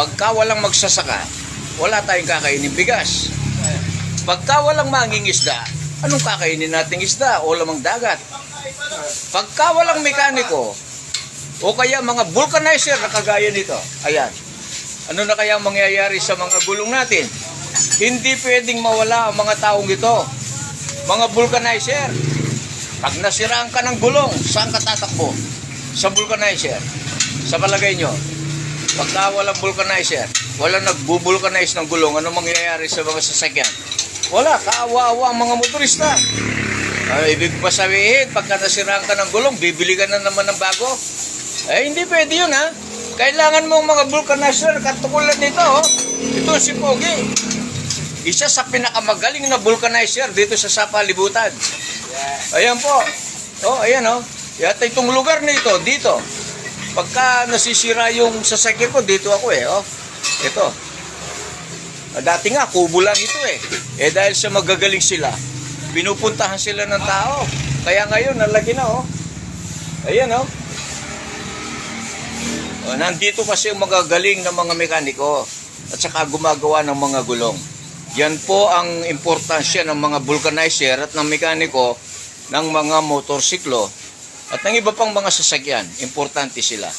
Pagka walang magsasaka, wala tayong kakainin bigas. Pagka walang manging isda, anong kakainin nating isda o lamang dagat? Pagka walang mekaniko, o kaya mga vulcanizer na kagaya nito, ayan, ano na kaya ang mangyayari sa mga gulong natin? Hindi pwedeng mawala ang mga taong ito. Mga vulcanizer. Pag nasiraan ka ng gulong, saan ka tatakbo? Sa vulcanizer. Sa palagay nyo, pagka walang vulcanizer, walang nagbubulcanize ng gulong, ano mangyayari sa mga sasakyan? Wala, kaawa-awa ang mga motorista. Ay, ibig pa sabihin, pagka nasiraan ka ng gulong, bibili ka na naman ng bago. Eh, hindi pwede yun, ha? Kailangan mong mga vulcanizer, katulad nito, oh. Ito si Pogi. Isa sa pinakamagaling na vulcanizer dito sa Sapa Libutan. Ayan po. Oh, ayan oh. Yata itong lugar nito, dito. Pagka nasisira yung sasakyan ko, dito ako eh, oh. Ito. Ah, Dati nga, kubo lang ito eh. Eh dahil sa magagaling sila, pinupuntahan sila ng tao. Kaya ngayon, nalaki na oh. Ayan oh. Oh, nandito kasi ang magagaling ng mga mekaniko at saka gumagawa ng mga gulong. Yan po ang importansya ng mga vulcanizer at ng mekaniko ng mga motorsiklo at ng iba pang mga sasakyan. Importante sila.